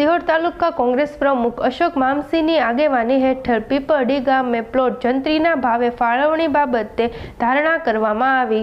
સિહોર તાલુકા કોંગ્રેસ પ્રમુખ અશોક મામસીની આગેવાની હેઠળ પીપળી ગામે પ્લોટ જંત્રીના ભાવે ફાળવણી બાબતે ધારણા કરવામાં આવી.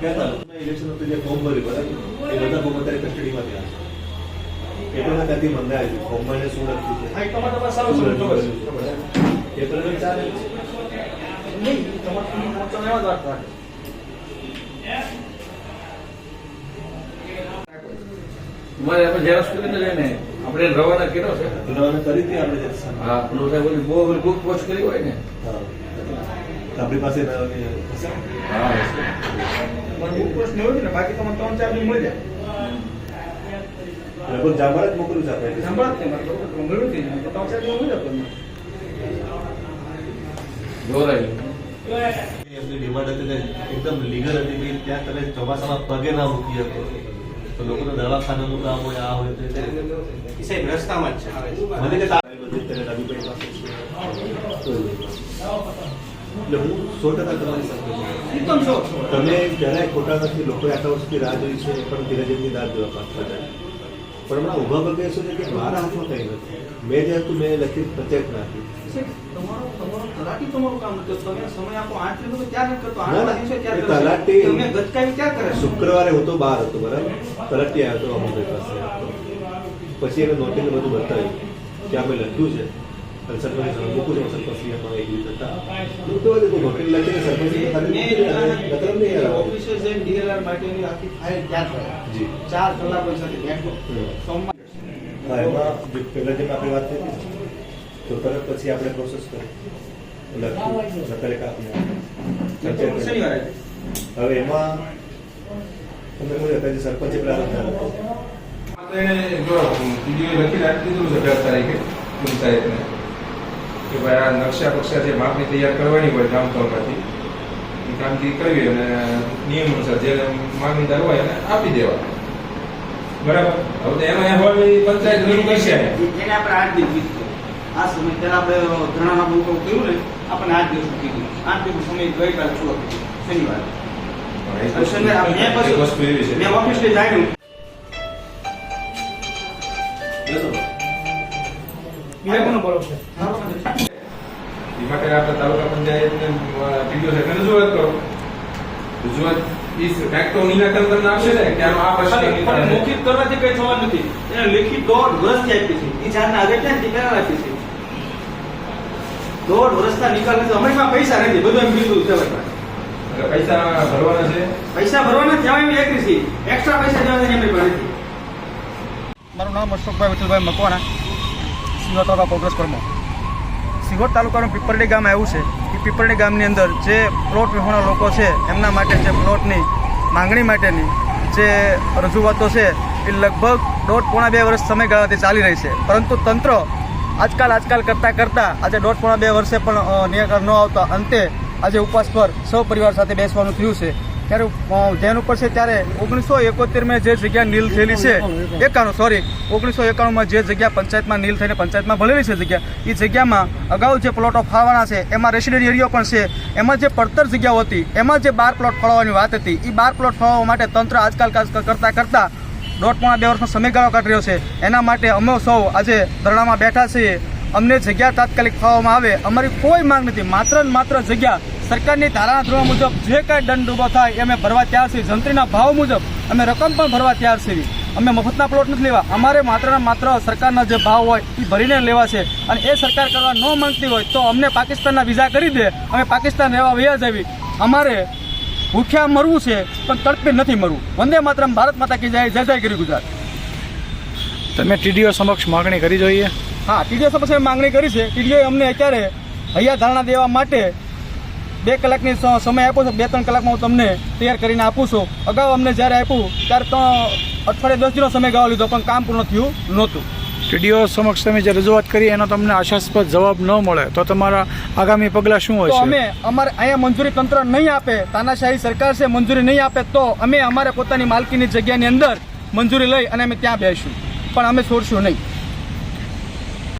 ક્યાં તાલુકામાં ઇલેક્શન હતું જે ફોર્મ ભર્યું બરાબર? એ બધા ફોર્મ અત્યારે કસ્ટડીમાં થયા પેપરમાં ત્યાંથી મંગાવ્યું છે ફોર્મમાં એને શું લખ્યું છે? હા, એ તમારે તમારે સારું શું સમજ લખ્યું ખબર છે. છે ચાલે નહીં, તમારે તમે એવા જ વાત રાખો. મારે આપણે જેરોક્સ કરીને લઈને આપણે રવાના કર્યો છે? રવાના કરી હતી આપણે હા સાહેબ બહુ બુક પોસ્ટ કરી હોય ને હા. આપણી પાસે બાકી તમને ત્રણ ચાર મળી જાય. લગભગ જામવાળા જ મોકલ્યું છે આપણે. સંભાળ જ નહીં, તો મળ્યું તો ત્રણ ચાર મળી જાય તમને. જોરાય એમની ડિમાન્ડ હતી એકદમ લીગલ હતી કે ત્યાં તમે ચોમાસામાં પગે ના મૂકી શકો. તો લોકોને દવાખાનાનું કામ હોય આ હોય તો સાહેબ રસ્તામાં જ છે. મને કે રવિભાઈ પાસે છે. એટલે હું સો ટકા તમારી સાથે છું. તમે જરાય ખોટા નથી લોકોએ આટલા વર્ષથી રાહ જોઈ છે પણ પણ ધીરે રાહ જોવા પાછા જાય પણ હમણાં ઊભા પગે છે કે મારા હાથમાં કંઈ નથી. મેં જે હતું મેં લખી પ્રત્યેક નાખી. તલાટી તમારું કામ નથી. તમે સમય આપો આઠ દિવસ ક્યાં કરતો? ના, ના. દિવસે ક્યાં એ તલાટી- તમે ગચકાવી ક્યાં કરે શુક્રવારે હું તો બહાર હતો બરાબર? તલાટી આવ્યો હતો અમારી પાસે. પછી એને નોટિસ બધું બતાવ્યું કે આપણે લખ્યું છે. અને સરપંચ મૂકું છું સરપંચ એમાં એક દિવસ હતા હું તો હજુ નોટિસ લખીને સરપંચ ખાલી મેં મૂકી દીધી. અને મતલબ નહીં યાર આવો. ઓફિસે જઈને DLR માટેની આખી ફાઇલ ત્યાં કરે. જી ચાર કલાકો સાથે બેઠો. હમ. સોમવાર હા એમાં જે પહેલા જેમ આપણે વાત થઈ હતી ને, તો તરત પછી આપણે પ્રોસેસ કરી લખ્યું નકલ એક આપી પંચાયત શનિવારે હવે એમાં તમને ખબર છે કે સરપંચે પ્રારંભ કર્યો આપણે જો વીડિયો લખી રાખી દીધું છે અઢાર તારીખે પંચાયતને કે ભાઈ આ નકશા પક્ષા જે માપણી તૈયાર કરવાની હોય ગામતળમાંથી એ કામગીરી કરવી અને નિયમ અનુસાર જે માંગણીદાર હોય એને આપી દેવા. બરાબર? હવે તો એમાં અહેવાલ પંચાયત રજૂ કરશે એને આપણે આઠ દિવસ કીધું. આ સમય પહેલા આપણે ધરણામાં બહુ કહું કર્યું ને આપણને આઠ દિવસ કીધું. આઠ દિવસ સમય ગઈકાલે છ શનિવારે. મેં વસ્તુ- એવી પછી છે. મેં ઓફિસથી જાણ્યું મેં કોને બોલો છે? માટે આપણે તાલુકા પંચાયતને ટીડીઓ સાહેબને રજૂઆત કરો. રજૂઆત કાંઈક તો નિરાકરણ તમને આપશે ને કે આ પ્રશ્ન મૌખિક કરવાથી કઈ થવાનું નથી. એને લેખિત દોઢ વર્ષથી આપી છે. એ ચારના આગળ ક્યાં નિકાલ આપી છે. દોઢ વર્ષના નિકાલ નથી. અમારીમાં પૈસા નથી બધું એમ કીધું છે પૈસા ભરવાના છે? પૈસા ભરવાના ત્યાં એમ લેખી છે એક્સ્ટ્રા પૈસા દેવાના એમની પાસે મારું નામ અશોકભાઈ વિઠ્ઠલભાઈ મકવાણા. તાલુકા કોંગ્રેસ પ્રમુખ સિહોર તાલુકાનું પીપરડી ગામ આવ્યું છે. એ પીપરડી ગામની અંદર જે પ્લોટ વિહોણા લોકો છે, એમના માટે જે પ્લોટની માંગણી માટેની જે રજૂઆતો છે, એ લગભગ દોઢ પોણા બે વર્ષ સમયગાળાથી ચાલી રહી છે. પરંતુ તંત્ર આજકાલ આજકાલ કરતાં કરતાં આજે દોઢ પોણા બે વર્ષે પણ નિરાકરણ ન આવતા અંતે આજે ઉપવાસ પર સૌ પરિવાર સાથે બેસવાનું થયું છે. ત્યારે ધ્યાન ઉપર છે ત્યારે ઓગણીસો એકોતેરમાં જે જગ્યા નીલ થયેલી છે, એકાણું સોરી ઓગણીસો એકાણુંમાં જે જગ્યા પંચાયતમાં નીલ થઈને પંચાયતમાં ભરેલી છે જગ્યા એ જગ્યામાં અગાઉ જે પ્લોટો ફાળવાના છે, એમાં રેસિડેન્ટ એરિયો પણ છે, એમાં જે પડતર જગ્યાઓ હતી, એમાં જે બાર પ્લોટ ફાળવવાની વાત હતી એ બાર પ્લોટ ફાળવવા માટે તંત્ર આજકાલ કરતાં કરતાં દોઢ પોણા બે વર્ષનો સમયગાળો કાઢી રહ્યો છે. એના માટે અમે સૌ આજે ધરણામાં બેઠા છીએ. અમને જગ્યા તાત્કાલિક ફાળવવામાં આવે, અમારી કોઈ માંગ નથી. માત્ર ને માત્ર જગ્યા સરકારની ધારણા ધોરણ મુજબ જે કાંઈ દંડ ઊભો થાય એ અમે ભરવા તૈયાર છીએ. જંત્રીના ભાવ મુજબ અમે રકમ પણ ભરવા તૈયાર છીએ. અમે મફતના પ્લોટ નથી લેવા. અમારે માત્રને માત્ર સરકારના જે ભાવ હોય એ ભરીને લેવા છે. અને એ સરકાર કરવા ન માંગતી હોય તો અમને પાકિસ્તાનના વિઝા કરી દે. અમે પાકિસ્તાન રહેવા વ્યાજ જવી અમારે ભૂખ્યા મરવું છે પણ તડપી નથી મરવું. વંદે માત્ર ભારત માતા કી જાય જય જય ગીરી ગુજરાત. તમે ટીડીઓ સમક્ષ માગણી કરી જોઈએ? હા ટીડીઓ સમક્ષ માંગણી કરી છે. ટીડીઓએ અમને અત્યારે હૈયા ધારણા દેવા માટે બે કલાકની સમય આપ્યો છો બે ત્રણ કલાકમાં હું તમને તૈયાર કરીને આપું છું. અગાઉ અમને જ્યારે આપ્યું ત્યારે તો અઠવાડિયે દસ દિનનો સમય ગાળો લીધો પણ કામ પૂર્ણ થયું નહોતું. ટીડીઓ સમક્ષ તમે જે રજૂઆત કરી એનો તમને આશાસ્પદ જવાબ ન મળે તો તમારા આગામી પગલાં શું હોય અમે અમારે અહીંયા મંજૂરી તંત્ર નહીં આપે તાનાશાહી સરકાર છે મંજૂરી નહીં આપે તો અમે અમારે પોતાની માલકીની જગ્યાની અંદર મંજૂરી લઈ અને અમે ત્યાં બેસીશું. પણ અમે છોડશું નહીં.